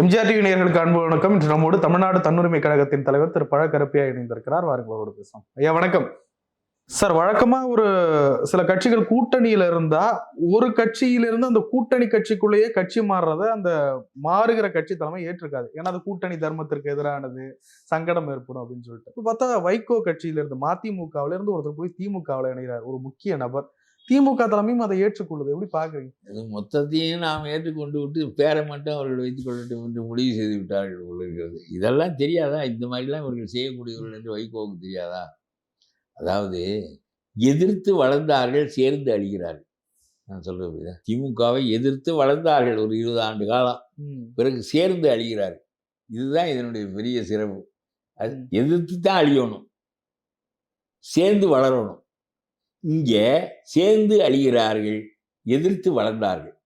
MGR TV நேர்களுக்கு அன்பு வணக்கம். இன்று நம்மோடு தமிழ்நாடு தன்னுரிமை கழகத்தின் தலைவர் திரு பழக்கரப்பியா இணைந்திருக்கிறார். இணைந்திருக்கிறார் அவரோடு பேசலாம் ஐயா வணக்கம். சார் வழக்கமா ஒரு சில கட்சிகள் கூட்டணியில இருந்தா ஒரு கட்சியிலிருந்து அந்த கூட்டணி கட்சிக்குள்ளேயே கட்சி மாறுறத அந்த மாறுகிற கட்சி தலைமை ஏற்றுக்காது. ஏன்னா அது கூட்டணி தர்மத்திற்கு எதிரானது சங்கடம் ஏற்படும் அப்படின்னு சொல்லிட்டு. இப்ப பார்த்தா வைகோ கட்சியிலிருந்து மதிமுகவில இருந்து ஒருத்தர் போய் திமுகவில் இணைகிறார். ஒரு முக்கிய நபர். திமுக தலைமையும் அதை ஏற்றுக்கொள்ளுது. எப்படி பாக்குறீங்க அது மொத்தத்தையும் நாம் ஏற்றுக்கொண்டு விட்டு பேரை மட்டும் அவர்கள் வைத்துக் கொள்ளட்டும் என்று முடிவு செய்து விட்டார்கள் இருக்கிறது. இதெல்லாம் தெரியாதா? இந்த மாதிரிலாம் இவர்கள் செய்யக்கூடியவர்கள் என்று வைகோவுக்கு தெரியாதா? அதாவது எதிர்த்து வளர்ந்தார்கள் சேர்ந்து அழிகிறார்கள். நான் சொல்றது புரியுதா? திமுகவை எதிர்த்து வளர்ந்தார்கள் ஒரு இருபது ஆண்டு காலம். பிறகு சேர்ந்து அழிகிறார்கள். இதுதான் இதனுடைய பெரிய சிறப்பு. அது. எதிர்த்து தான் அழியணும். சேர்ந்து வளரணும். இங்கே சேர்ந்து அழிகிறார்கள் எதிர்த்து வளர்ந்தார்கள்.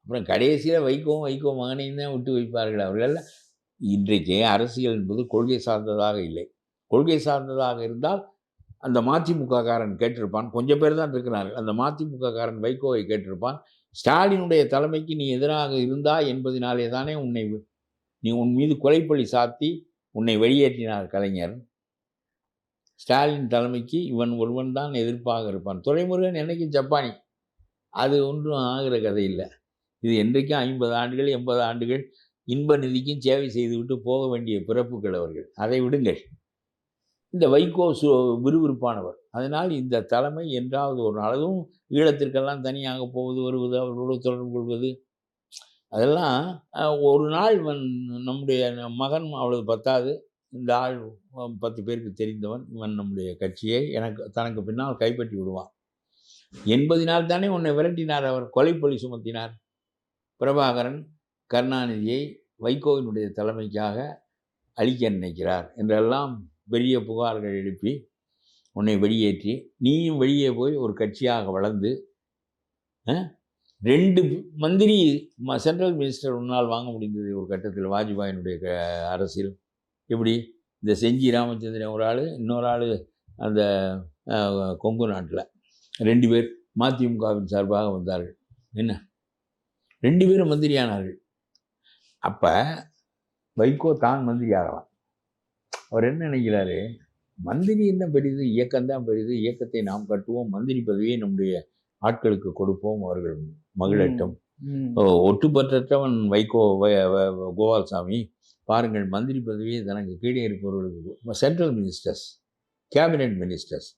அப்புறம் கடைசியில் வைகோவும் வைகோ மகனையும் தான் விட்டு வைப்பார்கள் அவர்கள். இன்றைக்கு அரசியல் என்பது கொள்கை சார்ந்ததாக இல்லை. கொள்கை சார்ந்ததாக இருந்தால் அந்த மதிமுக காரன் கேட்டிருப்பான். கொஞ்சம் பேர் தான் இருக்கிறார்கள். அந்த மதிமுக காரன் வைகோவை கேட்டிருப்பான். ஸ்டாலினுடைய தலைமைக்கு நீ எதிராக இருந்தா என்பதினாலே தானே உன்னை நீ உன் மீது கொலைப்பழி சாத்தி உன்னை வெளியேற்றினார் கலைஞர். ஸ்டாலின் தலைமைக்கு இவன் ஒருவன் தான் எதிர்ப்பாக இருப்பான். துறைமுருகன் என்றைக்கும் ஜப்பானி. அது ஒன்றும் ஆகிற கதை இல்லை. இது என்றைக்கும் ஐம்பது ஆண்டுகள் எண்பது ஆண்டுகள் இன்ப நிதிக்கும் சேவை செய்துவிட்டு போக வேண்டிய பிறப்புகள் அவர்கள். அதை விடுங்கள். இந்த வைகோ சு விறுவிறுப்பானவர். அதனால் இந்த தலைமை என்றாவது ஒரு நாளதும் ஈழத்திற்கெல்லாம் தனியாக போவது வருவது அவர்களோடு தொடர்பு கொள்வது. அதெல்லாம் ஒரு நாள் இவன் நம்முடைய மகன் அவளது பத்தாது இந்த ஆள் பத்து பேருக்கு தெரிந்தவன் இவன் நம்முடைய கட்சியை எனக்கு தனக்கு பின்னால் கைப்பற்றி விடுவான். எண்பதினால் தானே உன்னை விரட்டினார் அவர் கொலை கொலைப்பழி சுமத்தினார். பிரபாகரன் கருணாநிதியை வைகோவினுடைய தலைமைக்காக அழிக்க நினைக்கிறார் என்றெல்லாம் பெரிய புகார்கள் எழுப்பி உன்னை வெளியேற்றி நீயும் வெளியே போய் ஒரு கட்சியாக வளர்ந்து ரெண்டு மந்திரி ம- சென்ட்ரல் மினிஸ்டர் உன்னால் வாங்க முடிந்தது ஒரு கட்டத்தில் வாஜ்பாயினுடைய க அரசியல் இப்படி இந்த செஞ்சி ராமச்சந்திரன் ஒரு ஆள் இன்னொரு ஆள் அந்த கொங்கு நாட்டில். ரெண்டு பேர் மதிமுகவின் சார்பாக வந்தார்கள். என்ன? ரெண்டு பேரும் மந்திரியானார்கள். அப்போ வைகோ தான் மந்திரி ஆகலாம். அவர் என்ன நினைக்கிறாரு? மந்திரி என்ன பெரிது? இயக்கம்தான் பெரிது. இயக்கத்தை நாம் கட்டுவோம். மந்திரி பதவியை நம்முடைய ஆட்களுக்கு கொடுப்போம். அவர்கள் மகிழட்டும். ஒட்டுப்பற்றவன் வைகோ வ- கோபால்சாமி பாருங்கள் மந்திரி பதவியை தனக்கு கீழே இருப்பவர்களுக்கு சென்ட்ரல் மினிஸ்டர்ஸ் கேபினெட் மினிஸ்டர்ஸ்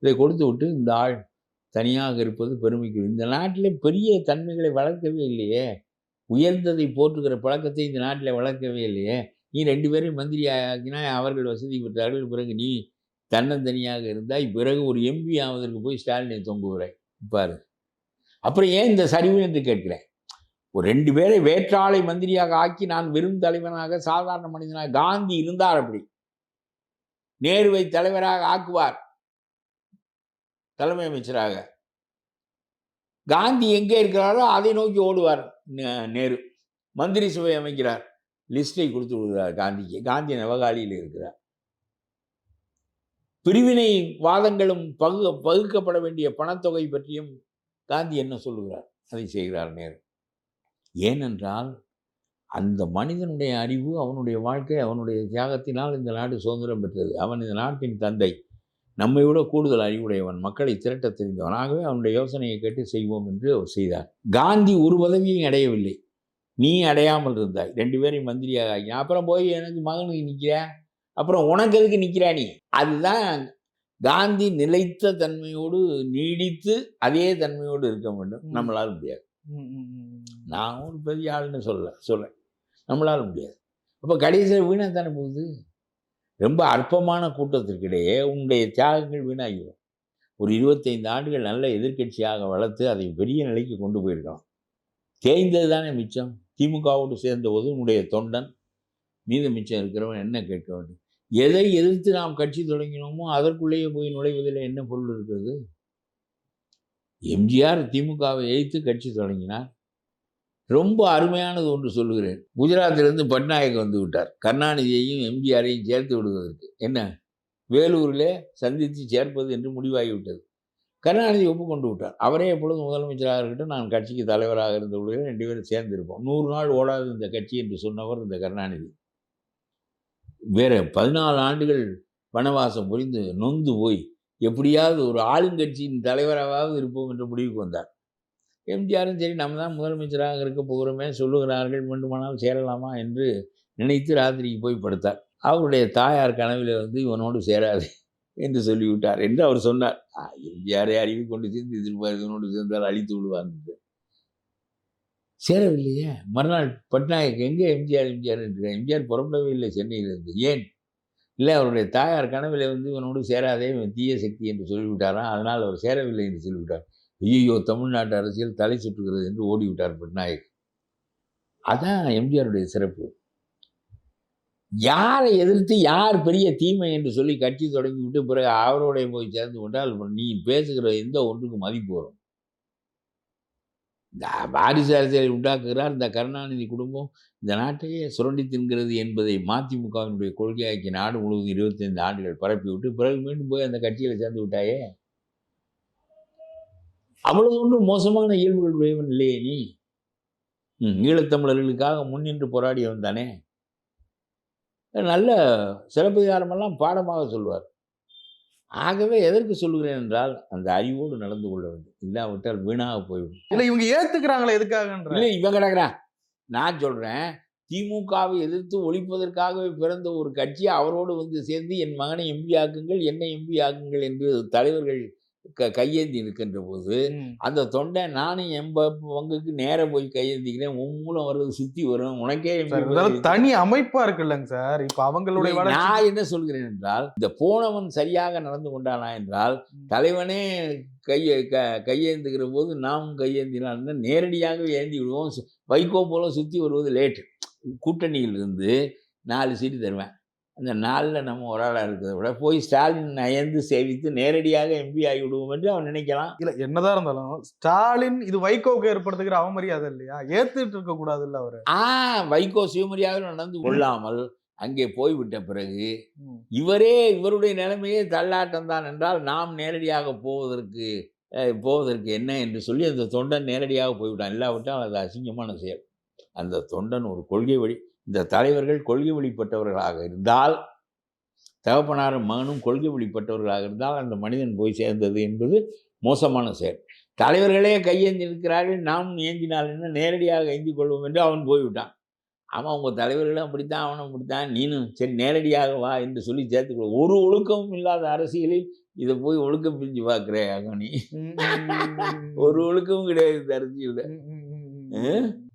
இதை கொடுத்து விட்டு இந்த ஆள் தனியாக இருப்பது பெருமைக்கு இந்த நாட்டிலே பெரிய தன்மைகளை வளர்க்கவே இல்லையே. உயர்ந்ததை போற்றுகிற பழக்கத்தை இந்த நாட்டில் வளர்க்கவே இல்லையே. நீ ரெண்டு பேரும் மந்திரி ஆக்கினா அவர்கள் வசதி பெற்றார்கள் பிறகு நீ தன்னந்தனியாக இருந்தாய் பிறகு ஒரு எம்பி ஆவதற்கு போய் ஸ்டாலினை தொங்குகிறாய். பாரு அப்புறம் ஏன் இந்த சரிவு என்று கேட்கிறேன்? ஒரு ரெண்டு பேரை வேற்றாளை மந்திரியாக ஆக்கி நான் வெறும் தலைவனாக சாதாரண மனிதனாக காந்தி இருந்தார் அப்படி. நேருவை தலைவராக ஆக்குவார். தலைமை அமைச்சராக. காந்தி எங்கே இருக்கிறாரோ அதை நோக்கி ஓடுவார் நே- நேரு. மந்திரி சபை அமைக்கிறார். லிஸ்டை கொடுத்து விடுகிறார் காந்திக்கு காந்தி நவகாலியில் இருக்கிறார். பிரிவினை வாதங்களும் பகு பகுக்கப்பட வேண்டிய பணத்தொகை பற்றியும் காந்தி என்ன சொல்லுகிறார்? அதை செய்கிறார் நேரு. ஏனென்றால் அந்த மனிதனுடைய அறிவு அவனுடைய வாழ்க்கை அவனுடைய தியாகத்தினால் இந்த நாடு சுதந்திரம் பெற்றது. அவன் இந்த நாட்டின் தந்தை. நம்மை விட கூடுதல் அறிவுடையவன் மக்களை திரட்ட தெரிந்தவன் ஆகவே அவனுடைய யோசனையை கேட்டு செய்வோம் என்று அவர் செய்தார். காந்தி ஒரு பதவியும் அடையவில்லை. நீ அடையாமல் இருந்தாய். ரெண்டு பேரும் மந்திரியாக ஆகி அப்புறம் போய் எனக்கு மகனுக்கு நிற்கிற? அப்புறம் உனக்கு எதுக்கு நிற்கிறா நீ? அதுதான் காந்தி நிலைத்த தன்மையோடு நீடித்து அதே தன்மையோடு இருக்க வேண்டும். நம்மளால முடியாது. நான் ஒரு பெரிய ஆளுன்னு சொல்ல சொல்றேன். நம்மளால முடியாது. அப்போ கடைசியில் வீணாக தானே போகுது? ரொம்ப அற்பமான கூட்டத்திற்கிடையே உன்னுடைய தியாகங்கள் வீணாகிடும் ஒரு இருபத்தைந்து ஆண்டுகள் நல்ல எதிர்க்கட்சியாக வளர்த்து அதை பெரிய நிலைக்கு கொண்டு போயிருக்கலாம். தேய்ந்தது தானே மிச்சம்? திமுகவோடு சேர்ந்தபோது உன்னுடைய தொண்டன் மீத மிச்சம் இருக்கிறவன் என்ன கேட்க வேண்டும்? எதை எதிர்த்து நாம் கட்சி தொடங்கினோமோ அதற்குள்ளேயே போய் நுழைவதில் என்ன பொருள் இருக்கிறது? எம்ஜிஆர் திமுகவை எதிர்த்து கட்சி தொடங்கினார். ரொம்ப அருமையானது ஒன்று சொல்லுகிறேன். குஜராத்திலிருந்து பட்நாயக் வந்து விட்டார். கருணாநிதியையும் எம்ஜிஆரையும் சேர்த்து விடுவதற்கு. என்ன? வேலூரிலே சந்தித்து சேர்ப்பது என்று முடிவாகிவிட்டது. கருணாநிதி ஒப்புக்கொண்டு விட்டார். அவரே எப்பொழுது முதலமைச்சராக இருக்கட்டும் நான் கட்சிக்கு தலைவராக இருந்த பொழுது ரெண்டு பேரும் சேர்ந்திருப்போம். நூறு நாள் ஓடாது இந்த கட்சி என்று சொன்னவர் இந்த கருணாநிதி. வேறு பதினாலு ஆண்டுகள் வனவாசம் புரிந்து நொந்து போய் எப்படியாவது ஒரு ஆளுங்கட்சியின் தலைவராகவாவது இருப்போம் என்ற முடிவுக்கு வந்தார். எம்ஜிஆரும் சரி நம்ம தான் முதலமைச்சராக இருக்க போகிறோமே சொல்லுகிறார்கள் வேண்டுமானால் சேரலாமா என்று நினைத்து ராத்திரிக்கு போய் படுத்தார். அவருடைய தாயார் கனவில் வந்து இவனோடு சேராது என்று சொல்லிவிட்டார் என்று அவர் சொன்னார். எம்ஜிஆரை அறிவி கொண்டு சேர்ந்து இதில் இவனோடு சேர்ந்தால் அழித்து விடுவார் என்று. சேரவில்லையே. மறுநாள் பட்நாயக் எங்கே எம்ஜிஆர் எம்ஜிஆர் என்று எம்ஜிஆர் புறப்படவே இல்லை சென்னையிலிருந்து ஏன்? இல்லை அவருடைய தாயார் கனவில் வந்து இவனோடு சேராதே இவன் தீய சக்தி என்று சொல்லிவிட்டாராம் அதனால் அவர் சேரவில்லை என்று சொல்லிவிட்டார். ஐயோ தமிழ்நாட்டு அரசியல் தலை சுற்றுகிறது என்று ஓடிவிட்டார் பட்நாயக். அதான் எம்ஜிஆருடைய சிறப்பு. யாரை எதிர்த்து யார் பெரிய தீமை என்று சொல்லி கட்சி தொடங்கி விட்டு பிறகு அவரோடைய போய் சேர்ந்து கொண்டால் நீ பேசுகிற எந்த ஒன்றுக்கு மதிப்பு வரும். இந்த வாரிசு அரசியலை உண்டாக்குகிறார். இந்த கருணாநிதி குடும்பம் இந்த நாட்டையே சுரண்டி தின்கிறது என்பதை மதிமுகவினுடைய கொள்கையாக்கி நாடு முழுவதும் இருபத்தைந்து ஆண்டுகள் பரப்பி விட்டு பிறகு மீண்டும் போய் அந்த கட்சியில் சேர்ந்து விட்டாயே? அவ்வளவு ஒன்றும் மோசமான இயல்புகள் உடையவன் இல்லையே நீ? ஈழத்தமிழர்களுக்காக முன்னின்று போராடி தானே? நல்ல சிலப்பதிகாரமெல்லாம் பாடமாக சொல்வார். ஆகவே எதற்கு சொல்கிறேன் என்றால் அந்த அறிவோடு நடந்து கொள்ள வேண்டும். இல்லாவிட்டால் வீணாக போய்விடும். இல்ல இவங்க ஏத்துக்கிறாங்களே எதுக்காகன்ற? இல்லை இவன் கிடக்குறான் நான் சொல்கிறேன் திமுகவை எதிர்த்து ஒழிப்பதற்காகவே பிறந்த ஒரு கட்சி அவரோடு வந்து சேர்ந்து என் மகனை எம்பி ஆக்குங்கள் என்னை எம்பி ஆக்குங்கள் என்று தலைவர்கள் கையேந்தி நிற்கின்ற போது. அந்த தொண்டை நானும் என் ப- பங்குக்கு நேர போய் கையெழுத்திக்கிறேன் உன் மூலம் வர்றது சுற்றி வரும். உனக்கே தனி அமைப்பா இருக்குல்லங்க சார். இப்ப அவங்களுடைய நான் என்ன சொல்கிறேன் என்றால் இந்த போனவன் சரியாக நடந்து கொண்டானா என்றால். தலைவனே கையை க கையேந்துகிற போது நாமும் கையேந்தினால் நேரடியாக ஏந்தி விடுவோம். வைகோ போல சுற்றி வருவது லேட்டு. கூட்டணியிலிருந்து நாலு சீட்டு தருவேன். அந்த நாலில் நம்ம ஒரு ஆளாக இருக்கிறத விட போய் ஸ்டாலின் நயந்து சேவித்து நேரடியாக எம்பி ஆகி விடுவோம் என்று அவன் நினைக்கலாம். இல்ல என்னதான் இருந்தாலும் ஸ்டாலின் இது வைகோக்கு ஏற்படுத்துகிற அவமரியாதை இல்லையா? ஏத்துட்டு இருக்க கூடாது இல்ல அவரு. ஆ வைகோ சுயமரியாதை நடந்து கொள்ளாமல் அங்கே போய்விட்ட பிறகு. இவரே இவருடைய நிலைமையே தள்ளாட்டம் தான் என்றால் நாம் நேரடியாக போவதற்கு போவதற்கு என்ன என்று சொல்லி அந்த தொண்டன் நேரடியாக போய்விட்டான். இல்லாவிட்டால் அது அசிங்கமான செயல். அந்த தொண்டன் ஒரு கொள்கை வழி. இந்த தலைவர்கள் கொள்கை வழிபட்டவர்களாக இருந்தால் தகப்பனாரும் மகனும் கொள்கை வழிபட்டவர்களாக இருந்தால் அந்த மனிதன் போய் சேர்ந்தது என்பது மோசமான செயல். தலைவர்களே கையேந்தி இருக்கிறார்கள் நாம் ஏந்தினால் என்ன நேரடியாக ஏந்தி கொள்வோம் என்று அவன் போய்விட்டான். அவன் அவங்க தலைவர்களும் அப்படித்தான் அவனும் அப்படித்தான் நீனும் சரி நேரடியாக வா என்று சொல்லி சேர்த்துக்கொள்ள ஒரு ஒழுக்கமும் இல்லாத அரசியலில் இதை போய் ஒழுக்கம் பிரிஞ்சு பார்க்குற ம், ஒரு ஒழுக்கமும் கிடையாது இந்த அரசியல்ல.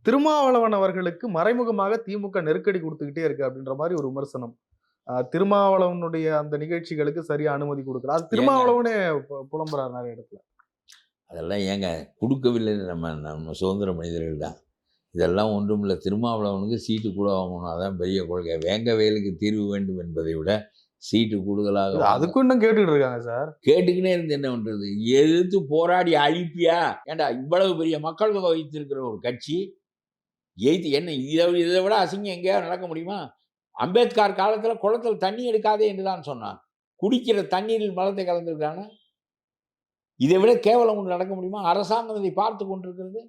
திருமாவளவன் அவர்களுக்கு மறைமுகமாக திமுக நெருக்கடி கொடுத்துக்கிட்டே இருக்கு அப்படின்ற மாதிரி ஒரு விமர்சனம். திருமாவளவனுடைய அந்த நிகழ்ச்சிகளுக்கு சரியா அனுமதி கொடுக்கல. அது திருமாவளவனே புலம்புறாரு நிறைய இடத்துல. அதெல்லாம் ஏங்க கொடுக்கவில்லை. நம்ம நம்ம சுதந்திர மனிதர்கள் தான். இதெல்லாம் ஒன்றும் இல்லை திருமாவளவனுக்கு சீட்டு கூட வாங்கணும். அதான் பெரிய கொள்கை. வேங்க வேலுக்கு தீர்வு வேண்டும் என்பதை விட சீட்டு கூடுதலாக அதுக்கும் இன்னும் கேட்டுக்கிட்டு இருக்காங்க சார். கேட்டுக்கினே இருந்து என்ன பண்றது? எதிர்த்து போராடி அழிப்பியா? ஏண்டா இவ்வளவு பெரிய மக்கள் தொகை வைத்திருக்கிற ஒரு கட்சி எய்த்து என்ன இதை இதை விட அசிங்கம் எங்கேயாவது நடக்க முடியுமா? அம்பேத்கர் காலத்தில் குளத்தில் தண்ணி எடுக்காதே என்று தான் சொன்னான். குடிக்கிற தண்ணீரில் மலத்தை கலந்துருக்கான இதை விட கேவலம் ஒன்று நடக்க முடியுமா? அரசாங்கம் இதை பார்த்து கொண்டிருக்கிறது.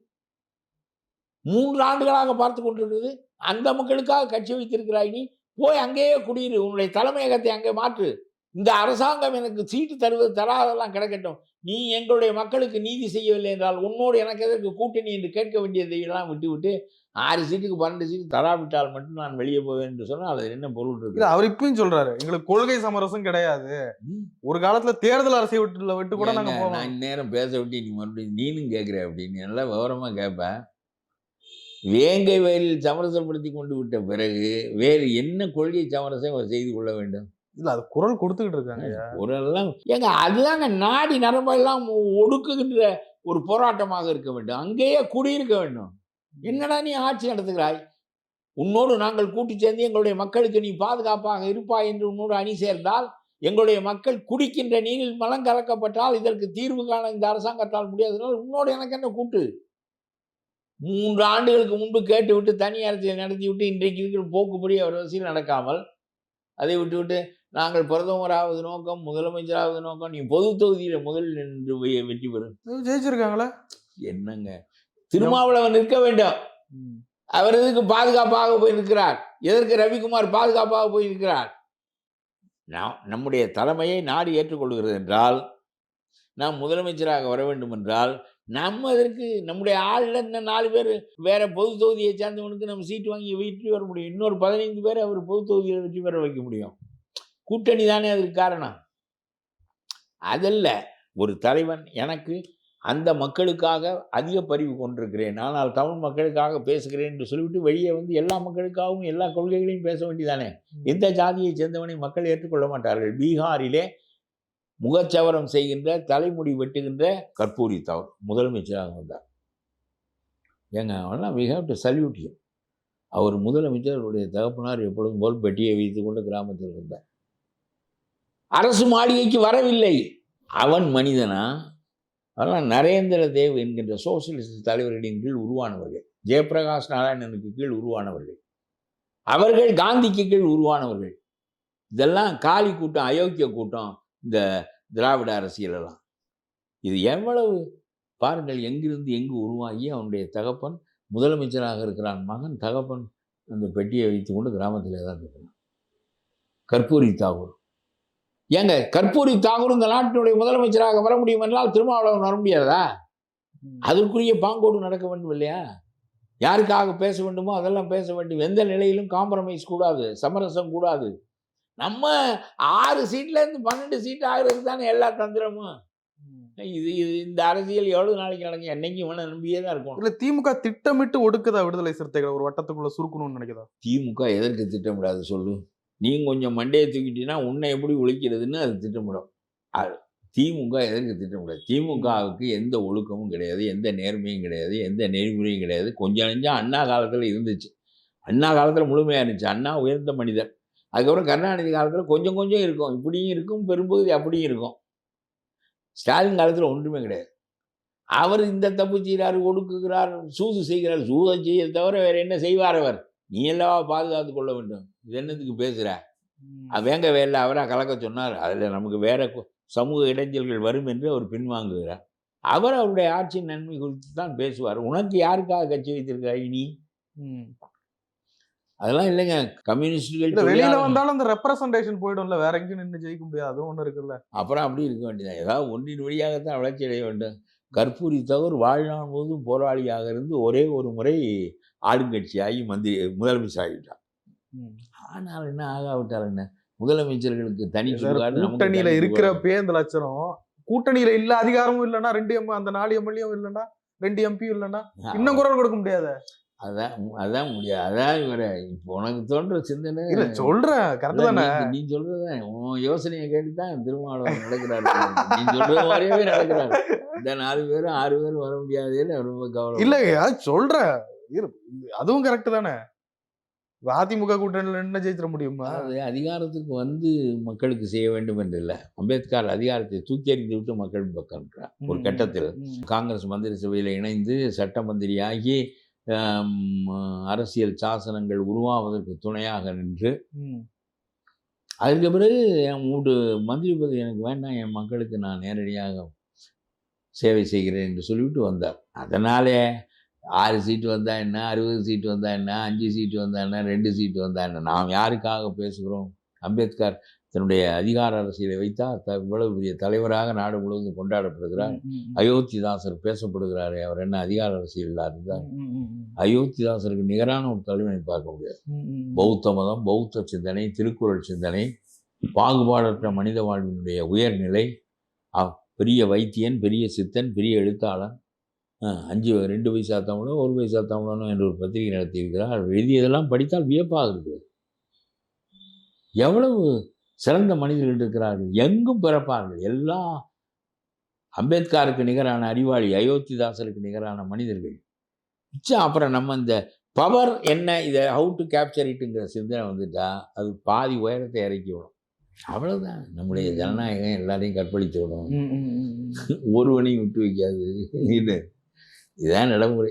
மூன்று ஆண்டுகளாக பார்த்து கொண்டிருக்கிறது. அந்த மக்களுக்காக கட்சி வைத்திருக்கிறாய் நீ. போய் அங்கேயே குடியிரு. உன்னுடைய தலைமையகத்தை அங்கே மாற்று. இந்த அரசாங்கம் எனக்கு சீட்டு தருவது தராதெல்லாம் கிடைக்கட்டும். நீ எங்களுடைய மக்களுக்கு நீதி செய்யவில்லை என்றால் உன்னோடு எனக்கு எதற்கு கூட்டணி என்று கேட்க வேண்டியதை எல்லாம் விட்டு விட்டு ஆறு சீட்டுக்கு பன்னெண்டு சீட்டு தராவிட்டால் மட்டும் நான் வெளியே போவேன் என்று சொன்னால் அது என்ன பொருள் இருக்கு அவர் இப்பயும் சொல்றாரு எங்களுக்கு கொள்கை சமரசம் கிடையாது. ஒரு காலத்துல தேர்தல் அரசியல் விட்டு விட்டு கூட நாங்க ஏங்க, போவோம். நான் இந்நேரம் பேச விட்டு நீ மறுபடியும் நீனும் கேட்குற அப்படின்னு நல்லா விவரமா கேட்பேன். வேங்கை வயலில் சமரசப்படுத்தி கொண்டு விட்ட பிறகு வேறு என்ன கொள்கை சமரசம் அவர் செய்து கொள்ள வேண்டும்? இல்ல அது குரல் கொடுத்துக்கிட்டு இருக்காங்க. குரல்லாம் ஏங்க அதுதாங்க நாடி நரம்பெல்லாம் ஒடுக்குகின்ற ஒரு போராட்டமாக இருக்க வேண்டும். அங்கேயே குடியிருக்க வேண்டும். என்னடா நீ ஆட்சி நடத்துகிறாய்? உன்னோடு நாங்கள் கூட்டி சேர்ந்து எங்களுடைய மக்களுக்கு நீ பாதுகாப்பாக இருப்பாய் என்று உன்னோடு அணி சேர்ந்தால் எங்களுடைய மக்கள் குடிக்கின்ற நீரில் மலம் கலக்கப்பட்டால் இதற்கு தீர்வு காண இந்த அரசாங்கத்தால் முடியாததுனால் உன்னோடு எனக்கு என்ன கூட்டு? மூன்று ஆண்டுகளுக்கு முன்பு கேட்டு விட்டு தனி அரசியல் நடத்தி விட்டு இன்றைக்கு இருக்கிற போக்குப்படி அவர் வசதியில் நடக்காமல் அதை விட்டு விட்டு நாங்கள் பிரதமராவது நோக்கம் முதலமைச்சராவது நோக்கம் நீ பொது தொகுதியில முதல் நின்று வெற்றி பெறும். ஜெயிச்சிருக்காங்களா? என்னங்க? திருமாவளவன் நிற்க வேண்டும். அவர் எதுக்கு பாதுகாப்பாக போய் நிற்கிறார்? எதற்கு ரவிக்குமார் பாதுகாப்பாக போய் நிற்கிறார்? நாம் நம்முடைய தலைமையை நாடு ஏற்றுக்கொள்கிறது என்றால் நாம் முதலமைச்சராக வர வேண்டும் என்றால் நம்ம அதற்கு நம்முடைய ஆள்ல இந்த நாலு பேர் வேற பொது தொகுதியை சேர்ந்தவனுக்கு நம்ம சீட்டு வாங்கி வெற்றி வர முடியும். இன்னொரு பதினைந்து பேர் அவர் பொது தொகுதியில் வெற்றி பெற வைக்க முடியும். கூட்டணி தானே அதற்கு காரணம். அதல்ல ஒரு தலைவன் எனக்கு அந்த மக்களுக்காக அதிக பரிவு கொண்டிருக்கிறேன். ஆனால் தமிழ் மக்களுக்காக பேசுகிறேன் என்று சொல்லிவிட்டு வெளியே வந்து எல்லா மக்களுக்காகவும் எல்லா கொள்கைகளையும் பேச வேண்டியதானே? எந்த ஜாதியைச் சேர்ந்தவனை மக்கள் ஏற்றுக்கொள்ள மாட்டார்கள்? பீகாரிலே முகச்சவரம் செய்கின்ற தலைமுடி வெட்டுகின்ற கற்பூரி தவர் முதலமைச்சராக வந்தார். ஏங்க அவெல்லாம் வி ஹேவ் டு சல்யூட் அவர் முதலமைச்சர் தகப்பனார் எப்பொழுதும் போல் பெட்டியை வைத்து கொண்டு கிராமத்தில் இருந்தார். அரசு மாளிகைக்கு வரவில்லை. அவன் மனிதனா? அதெல்லாம் நரேந்திர தேவ் என்கின்ற சோசியலிஸ்ட் தலைவர்களின் கீழ் உருவானவர்கள். ஜெயபிரகாஷ் நாராயணனுக்கு கீழ் உருவானவர்கள். அவர்கள் காந்திக்கு கீழ் உருவானவர்கள். இதெல்லாம் காலி கூட்டம் அயோக்கிய கூட்டம். இந்த திராவிட அரசியல் எல்லாம் இது எவ்வளவு? பாருங்கள் எங்கிருந்து எங்கு உருவாகி அவனுடைய தகப்பன் முதலமைச்சராக இருக்கிறான் மகன் தகப்பன் அந்த பெட்டியை வைத்துக்கொண்டு கிராமத்திலே தான் இருக்கிறான். கற்பூரி தாகூர். ஏங்க கற்பூரி தாகூர் இந்த நாட்டினுடைய முதலமைச்சராக வர முடியும் என்றால் திருமாவளவன் வர முடியாதா? அதற்குரிய பாங்கோடு நடக்க வேண்டும் இல்லையா? யாருக்காக பேச வேண்டுமோ அதெல்லாம் பேச வேண்டும் எந்த நிலையிலும் காம்ப்ரமைஸ் கூடாது சமரசம் கூடாது. நம்ம ஆறு சீட்ல இருந்து பன்னெண்டு சீட் ஆகிறது தானே எல்லா தந்திரமும்? இது இது இந்த அரசியல் எவ்வளவு நாளைக்கு நடக்கும் என்னைக்கும் இவனை நம்பியே தான் இருக்கும் இல்ல திமுக திட்டமிட்டு ஒடுக்குதா விடுதலை சிறுத்தைகளை? ஒரு வட்டத்துக்குள்ள சுருக்கணும்னு நினைக்குதா? திமுக எதற்கு திட்டமிடாது சொல்லு? நீ கொஞ்சம் மண்டையை தூக்கிட்டீங்கன்னா உன்னை எப்படி ஒழிக்கிறதுன்னு அது திட்டமிடும். அது திமுக எதற்கு திட்டமிடாது? திமுகவுக்கு எந்த ஒழுக்கமும் கிடையாது எந்த நேர்மையும் கிடையாது எந்த நெறிமுறையும் கிடையாது. கொஞ்சம் நெஞ்சம் அண்ணா காலத்தில் இருந்துச்சு. அண்ணா காலத்தில் முழுமையாக இருந்துச்சு. அண்ணா உயர்ந்த மனிதர். அதுக்கப்புறம் கருணாநிதி காலத்தில் கொஞ்சம் கொஞ்சம் இருக்கும். இப்படியும் இருக்கும் பெரும்பகுதி அப்படியும் இருக்கும். ஸ்டாலின் காலத்தில் ஒன்றுமே கிடையாது. அவர் இந்த தப்பு செய்கிறார் ஒடுக்குகிறார் சூது செய்கிறார் சூதை செய்ய தவிர வேற என்ன செய்வார் அவர்? நீ அல்லவா பாதுகாத்து கொள்ள வேண்டும்? இது என்னத்துக்கு பேசுகிற வேங்க வேலை அவராக கலக்க சொன்னார். அதில் நமக்கு வேற சமூக இடைஞ்சல்கள் வரும் என்று அவர் பின்வாங்குகிறார். அவர் அவருடைய ஆட்சியின் நன்மை குறித்து தான் பேசுவார். உனக்கு யாருக்காக கட்சி வைத்திருக்காய் நீ. அதெல்லாம் இல்லைங்க. கம்யூனிஸ்டுகள் இல்ல வெளியில வந்தாலும் அந்த ரெப்ரசன்டேஷன் போயிடும்ல. வேற எங்கேயும் நின்று ஜெயிக்க முடியாது அதுவும் ஒண்ணு இருக்குல்ல. அப்புறம் அப்படி இருக்க வேண்டியதான் ஏதாவது ஒன்றின் வழியாகத்தான் வளர்ச்சி அடைய வேண்டும். கற்பூரி தவிர வாழ்நாள் முழுவதும் போராளியாக இருந்து ஒரே ஒரு முறை ஆளுங்கட்சியாகி மந்திரி முதலமைச்சர் ஆகிவிட்டார். ஆனால் என்ன ஆகாவிட்டால் என்ன முதலமைச்சர்களுக்கு தனி கூட்டணியில. இருக்கிறப்பே இந்த லட்சணம். கூட்டணியில இல்ல அதிகாரமும் இல்லைன்னா ரெண்டு எம் அந்த நாலு எம்எல்ஏவும் இல்லைன்னா ரெண்டு எம்பியும் இல்லைன்னா இன்னும் குரல் கொடுக்க முடியாது? அதான் அதான் முடியாது அதான் இவர. இப்போ உனக்கு தோன்ற சிந்தனை. இல்ல சொல்றேன் கரெக்ட் தானே. நீ- சொல்றதுதான். உன் யோசனையை கேட்டு தான் திருமாவளவன் நடக்கிறாரு. நீ சொல்றது மாதிரியே நடக்கிறாரு. இந்த நாலு பேரும் ஆறு பேரும் வர முடியாதுன்னு ரொம்ப கவலை. இல்லையா சொல்றேன் இரு- அதுவும் கரெக்ட் தானே. அதிமுக கூட்டணியில என்ன ஜெயிச்சிட முடியுமா? அதாவது அதிகாரத்துக்கு வந்து மக்களுக்கு செய்ய வேண்டும் என்று இல்லை. அம்பேத்கர் அதிகாரத்தை தூக்கி எறிந்து விட்டு மக்கள் பக்கம் இருக்கிறார். ஒரு. கட்டத்தில். காங்கிரஸ் மந்திரி சபையில் இணைந்து சட்ட மந்திரியாகி அரசியல் சாசனங்கள் உருவாவதற்கு துணையாக நின்று ம். அதுக்கு பிறகு என் மூன்று மந்திரி பதவி எனக்கு வேண்டாம் என் மக்களுக்கு நான் நேரடியாக சேவை செய்கிறேன் என்று சொல்லிவிட்டு வந்தார் அதனாலே ஆறு சீட்டு வந்தா என்ன அறுபது சீட்டு வந்தா என்ன அஞ்சு சீட்டு வந்தா என்ன ரெண்டு சீட்டு வந்தா என்ன நாம் யாருக்காக பேசுகிறோம் அம்பேத்கர் தன்னுடைய அதிகார அரசியலை வைத்தால் த இவ்வளவு பெரிய தலைவராக நாடு முழுவதும் கொண்டாடப்படுகிறார். அயோத்திதாசர் பேசப்படுகிறாரே அவர் என்ன அதிகார அரசியலில் இருந்தார்? அயோத்திதாசருக்கு நிகரான ஒரு தலைவனை பார்க்க முடியாது. பௌத்த மதம் பௌத்த சிந்தனை திருக்குறள் சிந்தனை பாகுபாடற்ற மனித வாழ்வினுடைய உயர்நிலை பெரிய வைத்தியன் பெரிய சித்தன் பெரிய எழுத்தாளன் அஞ்சு ரெண்டு பைசா தமிழோ ஒரு பைசா தமிழனோ என்ற ஒரு பத்திரிகை நடத்தியிருக்கிறார். அவர் எழுதியதெல்லாம் படித்தால் வியப்பாக இருக்கிறது. எவ்வளவு சிறந்த மனிதர்கள் இருக்கிறார்கள். எங்கும் பிறப்பார்கள். எல்லா அம்பேத்கருக்கு நிகரான அறிவாளி அயோத்திதாசருக்கு நிகரான மனிதர்கள். மிச்சம் அப்புறம் நம்ம இந்த பவர் என்ன இதை ஹவு டு கேப்சர் இட்டுங்கிற சிந்தனை வந்துட்டா அது பாதி உயரத்தை இறக்கி விடும். அவ்வளவுதான். நம்முடைய ஜனநாயகம் எல்லாரையும் கற்பழித்து விடும். ஒருவனையும் விட்டு வைக்காது. இது இதுதான் நடைமுறை.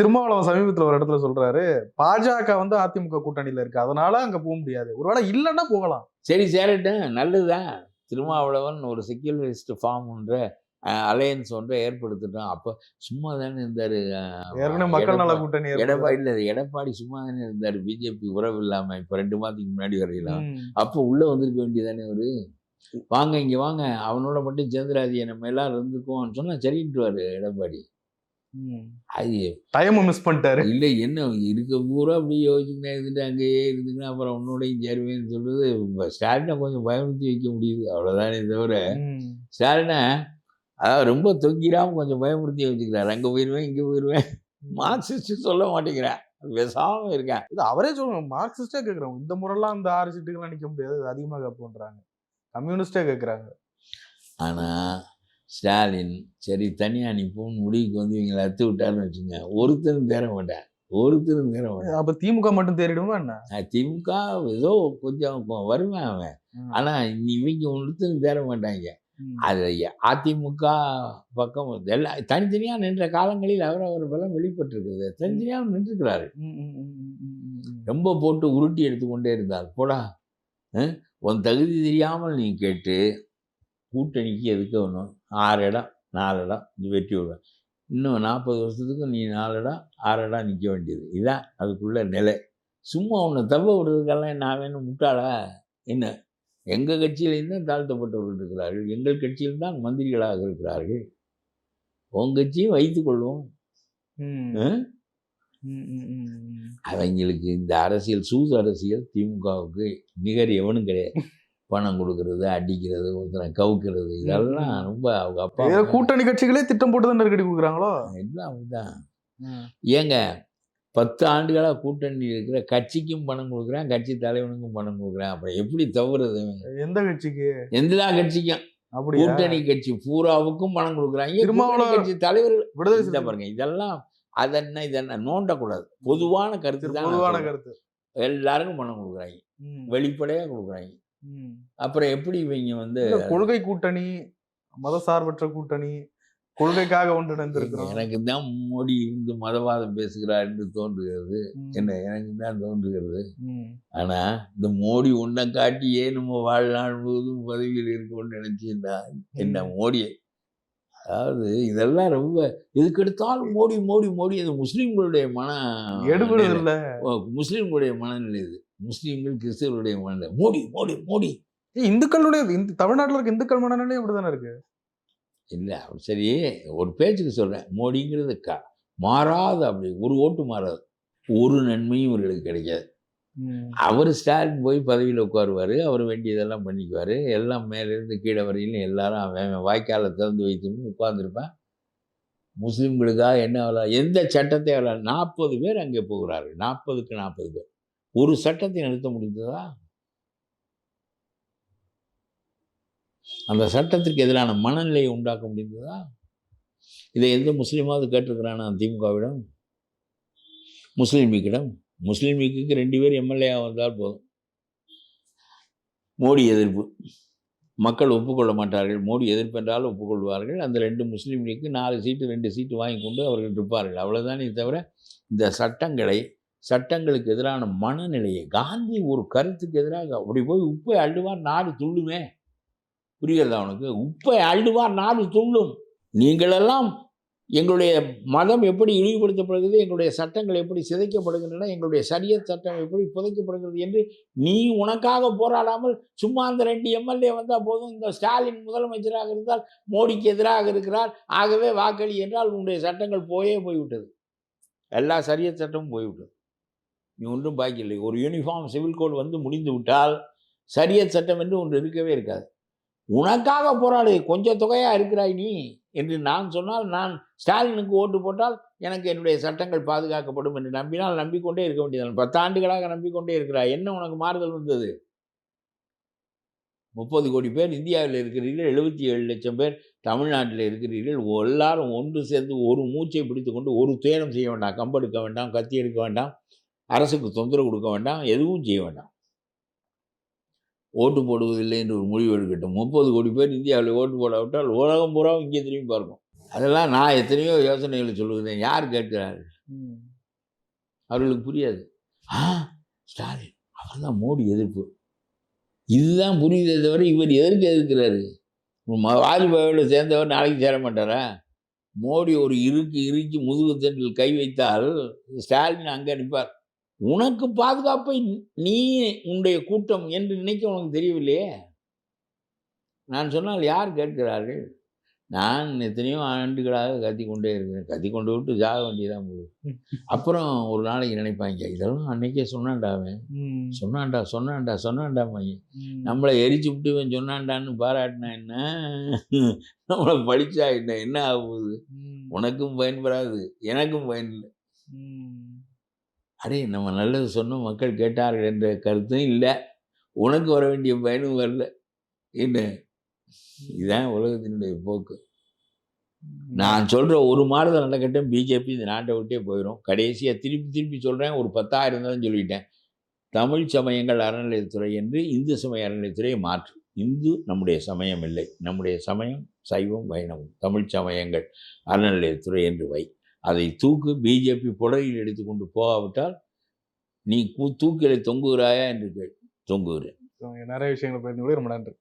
திருமாவளவன் சமீபத்துல ஒரு இடத்துல சொல்றாரு பாஜக வந்து அதிமுக கூட்டணியில இருக்கு அதனால அங்க போக முடியாது. ஒருவேளை இல்லைன்னா போகலாம். சரி சேரட்டும். நல்லதுதான். திருமாவளவன் ஒரு செக்யூலரிஸ்ட் ஃபார்ம் ஒன்ற அலையன்ஸ் ஒன்றை ஏற்படுத்திட்டோம் அப்போ சும்மா தானே இருந்தார் மக்கள் நல கூட்டணி. எடப்பாடி இல்லை எடப்பாடி சும்மா தானே இருந்தார். பிஜேபி உறவு இல்லாமல் இப்போ ரெண்டு மாதத்துக்கு முன்னாடி வரையிலாம். அப்போ உள்ளே வந்திருக்க வேண்டியதானே அவரு? வாங்க இங்கே வாங்க. அவனோட மட்டும் சேர்ந்துராதிய நம்ம எல்லாரும் இருந்துக்குவோம்னு சொன்னால் சரின்ட்டுவார் எடப்பாடி. அது டைம் மிஸ் பண்ணிட்டாரு. இல்லை என்ன இருக்க பூரா அப்படி யோசிச்சுக்கிட்டே இருந்துட்டு அங்கேயே இருந்துக்கிட்டு அப்புறம் உன்னோடையும் சேருவேன்னு சொல்றது ஸ்டாலினை கொஞ்சம் பயமுறுத்தி வைக்க முடியுது. அவ்வளோதானே தவிர. ஸ்டாலினை அதாவது ரொம்ப தொங்கிராம கொஞ்சம் பயமுறுத்தி வச்சுக்கிறார். அங்கே போயிடுவேன் இங்கே போயிடுவேன் மார்க்சிஸ்ட் சொல்ல மாட்டேங்கிறேன். பேசாம இருக்கேன். இது அவரே சொல்லுங்க மார்க்சிஸ்டே கேக்குறாங்க இந்த முறைலாம் அந்த ஆறு சீட்டுக்கெல்லாம் நிக்க முடியாது. அது அதிகமா கப்புன்றாங்க கம்யூனிஸ்டே கேக்குறாங்க ஆனால் ஸ்டாலின் சரி தனியாக நிற்போம்னு முடிவுக்கு வந்து இவங்களை அத்து விட்டாருன்னு வச்சுங்க ஒருத்தரும் தேர மாட்டேன் ஒருத்தரும் தேர மாட்டேன் அப்ப திமுக மட்டும் தேறிடுமா என்ன திமுக ஏதோ கொஞ்சம் வருவேன் அவன். ஆனால் இவங்க ஒருத்தரும் தேர மாட்டாங்க. அது அதிமுக பக்கம் எல்லாம் தனித்தனியாக நின்ற காலங்களில் அவர் அவர் பலம் வெளிப்பட்டிருக்குது தனித்தனியாக நின்றுக்கிறாரு. ரொம்ப போட்டு உருட்டி எடுத்துக்கொண்டே இருந்தார் போடா உன் தகுதி தெரியாமல் நீ கேட்டு கூட்டணிக்கு எதுக்கு வேணும் ஆறு இடம் நாலு இடம் நீ வெற்றி விடுவேன் இன்னும் நாற்பது வருஷத்துக்கு நீ நாலு இடம் ஆறு இடம் நிற்க வேண்டியது. இதான் அதுக்குள்ள நிலை. சும்மா உன்னை தப்ப விடுறதுக்கெல்லாம் நான் வேணும்? முட்டாளா? என்ன? எங்கள் கட்சியிலேருந்து தான் தாழ்த்தப்பட்டவர்கள் இருக்கிறார்கள். எங்கள் கட்சியில் தான் மந்திரிகளாக இருக்கிறார்கள். உன் கட்சியும் வைத்துக் அவங்களுக்கு இந்த அரசியல் சூது அரசியல் திமுகவுக்கு நிகர் எவனும் கிடையாது. பணம் கொடுக்கறது அடிக்கிறது ஒருத்தனை கவுக்கிறது இதெல்லாம் ரொம்ப அவங்க அப்பா கூட்டணி கட்சிகளே திட்டம் போட்டு தான் நெருக்கடி கொடுக்குறாங்களோ? எல்லாம் அப்படிதான். ஏங்க பத்து ஆண்டுகளாக கூட்டணி இருக்கிற கட்சிக்கும் பணம் கொடுக்குறேன் கட்சி தலைவனுக்கும் பணம் கொடுக்குறேன். அப்புறம் எப்படி தவறுது எந்த கட்சிக்கு? எந்த கட்சிக்கும். அப்படியா? கூட்டணி கட்சி பூராவுக்கும் பணம் கொடுக்குறாங்க கட்சி தலைவர்கள்? விடுதலை இந்த சிறுத்தை- பாருங்க இதெல்லாம் அதென்ன இதென்ன நோண்டக்கூடாது பொதுவான கருத்து தான் பொதுவான. கருத்து எல்லாருக்கும் பணம் கொடுக்குறாங்க. வெளிப்படையாக கொடுக்குறாங்க. அப்புறம் எப்படி இவங்க வந்து கொள்கை கூட்டணி மதசார்பற்ற கூட்டணி கொள்கைக்காக ஒன்றிணைந்திருக்கிறோம் எனக்கு தான் மோடி வந்து மதவாதம் பேசுகிறார் என்று தோன்றுகிறது. என்ன எனக்கு தான் தோன்றுகிறது. ஆனா இந்த மோடி உன்னை காட்டியே நம்ம வாழ்நாள் முழுவதும் பதவியில் இருக்கணும்னு நினைச்சிருந்தா என்ன மோடியை அதாவது இதெல்லாம் ரொம்ப எதுக்கெடுத்தாலும் மோடி மோடி மோடி அது முஸ்லீம்களுடைய மன எடுபடுது நிலை. இல்ல ஓ, முஸ்லீம்களுடைய மனநிலை இது. முஸ்லீம்கள் கிறிஸ்தவர்களுடைய மனநிலை. மோடி மோடி மோடி. இந்துக்களுடைய இந்த தமிழ்நாட்டுல இருக்க இந்துக்கள் மனநிலையும் அப்படிதானே இருக்கு? இல்லை சரி ஒரு பேச்சுக்கு சொல்கிறேன் மோடிங்கிறது க மாறாது அப்படி ஒரு ஓட்டு மாறாது. ஒரு நன்மையும் இவர்களுக்கு கிடைக்காது. அவர் ஸ்டாலின் போய் பதவியில் உட்காருவார். அவர் வேண்டியதெல்லாம் பண்ணிக்குவார். எல்லாம் மேலேருந்து கீழே வரையிலும் எல்லாரும் அவன் வாய்க்காலை திறந்து வைத்துன்னு உட்காந்துருப்பேன் முஸ்லீம்களுக்காக என்ன வேலை எந்த சட்டத்தை வேலை நாற்பது பேர் அங்கே போகிறாரு நாற்பதுக்கு நாற்பது பேர். ஒரு சட்டத்தை நிறுத்த முடிந்ததா? அந்த சட்டத்திற்கு எதிரான மனநிலையை உண்டாக்க முடிந்ததா? இதை எந்த முஸ்லீமாவது கேட்டிருக்கிறானா திமுகவிடம்? முஸ்லீம் லீக்கிடம்? முஸ்லீம் லீக்குக்கு ரெண்டு பேர் எம்எல்ஏ வந்தால் போதும். மோடி எதிர்ப்பு. மக்கள் ஒப்புக்கொள்ள மாட்டார்கள். மோடி எதிர்ப்பு என்றால் ஒப்புக்கொள்வார்கள். அந்த ரெண்டு முஸ்லீம் லீக்கு நாலு சீட்டு ரெண்டு சீட்டு வாங்கி கொண்டு அவர்கள் இருப்பார்கள் அவ்வளோதானே தவிர இந்த சட்டங்களை சட்டங்களுக்கு எதிரான மனநிலையை காந்தி ஒரு கருத்துக்கு எதிராக அப்படி போய் உப்பை அள்ளுவார் நாடு துள்ளுமே. புரிகிறதா அவனுக்கு உப்பை அள்ளுவார் நாடு துள்ளும். நீங்களெல்லாம் எங்களுடைய மதம் எப்படி இழிவுபடுத்தப்படுகிறது எங்களுடைய சட்டங்கள் எப்படி சிதைக்கப்படுகின்றன எங்களுடைய சரியத் சட்டம் எப்படி புதைக்கப்படுகிறது என்று நீ உனக்காக போராடாமல் சும்மா அந்த ரெண்டு எம்எல்ஏ வந்தால் போதும் இந்த ஸ்டாலின் முதலமைச்சராக இருந்தால் மோடிக்கு எதிராக இருக்கிறார் ஆகவே வாக்களி என்றால் உன்னுடைய சட்டங்கள் போயே போய்விட்டது. எல்லா சரியத் சட்டமும் போய்விட்டது. நீ ஒன்றும் பாக்கி இல்லை. ஒரு யூனிஃபார்ம் சிவில் கோட் வந்து முடிந்து விட்டால் சரியத் சட்டம் என்று ஒன்று இருக்கவே இருக்காது. உனக்காக போராடு கொஞ்சம் தொகையாக இருக்கிறாய் நீ. என்று நான் சொன்னால் நான் ஸ்டாலினுக்கு ஓட்டு போட்டால் எனக்கு என்னுடைய சட்டங்கள் பாதுகாக்கப்படும் என்று நம்பினால் நம்பிக்கொண்டே இருக்க வேண்டியது பத்தாண்டுகளாக நம்பிக்கொண்டே இருக்கிறாய். என்ன உனக்கு மாறுதல் வந்தது? முப்பது கோடி பேர் இந்தியாவில் இருக்கிறீர்கள் எழுபத்தி ஏழு லட்சம் பேர் தமிழ்நாட்டில் இருக்கிறீர்கள். எல்லாரும் ஒன்று சேர்ந்து ஒரு மூச்சை பிடித்து கொண்டு ஒரு துயரம் செய்ய வேண்டாம். கம்பெடுக்க வேண்டாம் கத்தி எடுக்க வேண்டாம். அரசுக்கு தொந்தரவு கொடுக்க வேண்டாம் எதுவும் செய்ய வேண்டாம். ஓட்டு போடுவதில்லை என்று ஒரு முடிவு எடுக்கட்டும். முப்பது கோடி பேர் இந்தியாவில் ஓட்டு போடாவிட்டால் உலகம் பூரா இங்கே திரும்பி பார்க்கும். அதெல்லாம் நான் எத்தனையோ யோசனைகளை சொல்லுகிறேன். யார் கேட்கிறார். அவர்களுக்கு புரியாது. ஆ ஸ்டாலின் அவர் தான் மோடி எதிர்ப்பு. இதுதான் புரியுதே தவிர இவர் எதற்கு எதிர்க்கிறாரு? வாலிபாயோட சேர்ந்தவர் நாளைக்கு சேர மாட்டாரா? மோடி ஒரு இருக்கு இறுக்கி முதுகு தண்டில் கை வைத்தால் ஸ்டாலின் அங்கே நிற்பார். உனக்கு பாதுகாப்பை நீ உன்னுடைய கூட்டம் என்று நினைக்க உனக்கு தெரியவில்லையே? நான் சொன்னால் யார் கேட்கிறார்கள்? நான் எத்தனையோ ஆண்டுகளாக கத்தி கொண்டே இருக்கிறேன். கத்தி கொண்டு விட்டு ஜாக வேண்டியதான் போகுது அப்புறம் ஒரு நாளைக்கு நினைப்பாங்க இதெல்லாம் அன்னைக்கே சொன்னான்டா அவன் ம். சொன்னான்டா சொன்னான்டா சொன்னான்டா மையன். நம்மளை எரிச்சு விட்டு இவன் சொன்னான்டான்னு பாராட்டினா என்ன? நம்மளை படிச்சா என்ன? என்ன ஆகுது. உனக்கும் பயன்படாது எனக்கும் பயன் இல்லை. அடே நம்ம நல்லது சொன்னோம் மக்கள் கேட்டார்கள் என்ற கருத்தும் இல்லை. உனக்கு வர வேண்டிய பயனும் வரல. என்ன? இதுதான் உலகத்தினுடைய போக்கு. நான் சொல்கிற ஒரு மாதம் நடக்கட்டும் பிஜேபி இந்த நாட்டை விட்டே போயிடும் கடைசியாக திருப்பி திருப்பி சொல்கிறேன் ஒரு பத்தாயிரம் தான் சொல்லிட்டேன். தமிழ் சமயங்கள் அறநிலையத்துறை என்று இந்து சமய அறநிலையத்துறையை மாற்று. இந்து நம்முடைய சமயம் இல்லை. நம்முடைய சமயம் சைவம் வைணவம். தமிழ் சமயங்கள் அறநிலையத்துறை என்று வை. அதை தூக்கு பிஜேபி புடவையில் எடுத்துக்கொண்டு போகாவிட்டால் நீ கூ- தூக்கிலை தொங்குகிறாயா என்று கேள். தொங்குகிறேன் நிறைய விஷயங்களை பகிர்ந்து ரொம்ப நன்றி.